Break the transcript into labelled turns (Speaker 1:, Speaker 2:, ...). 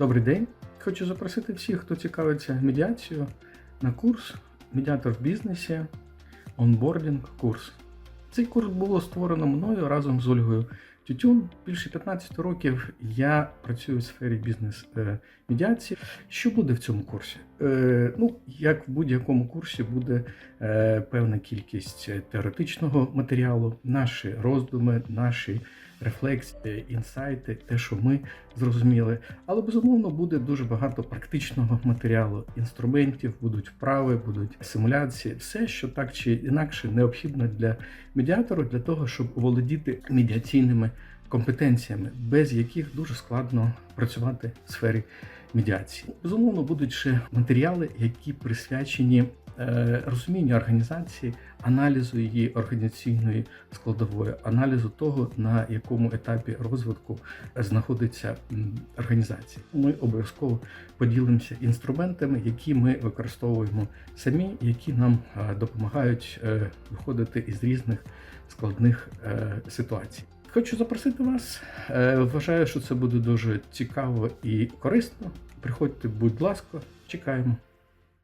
Speaker 1: Добрий день. Хочу запросити всіх, хто цікавиться медіацією, на курс Медіатор в бізнесі, онбордінг курс. Цей курс було створено мною разом з Ольгою Тютюн. Більше 15 років я працюю у сфері бізнес-медіації. Що буде в цьому курсі? Е, ну, як в будь-якому курсі, буде е, певна кількість теоретичного матеріалу, наші роздуми, наші рефлексії, інсайти, те, що ми зрозуміли. Але безумовно буде дуже багато практичного матеріалу, інструментів, будуть вправи, будуть симуляції, все, що так чи інакше необхідно для медіатору, для того, щоб володіти медіаційними компетенціями, без яких дуже складно працювати в сфері медіації. Безумовно, будуть ще матеріали, які присвячені е, розумінню організації, аналізу її організаційної складової, аналізу того, на якому етапі розвитку знаходиться організація. Ми обов'язково поділимося інструментами, які ми використовуємо самі, які нам е, допомагають е, виходити із різних складних е, ситуацій. Хочу запросити вас. Е, Вважаю, що це буде дуже цікаво і корисно. Приходьте, будь ласка, чекаємо.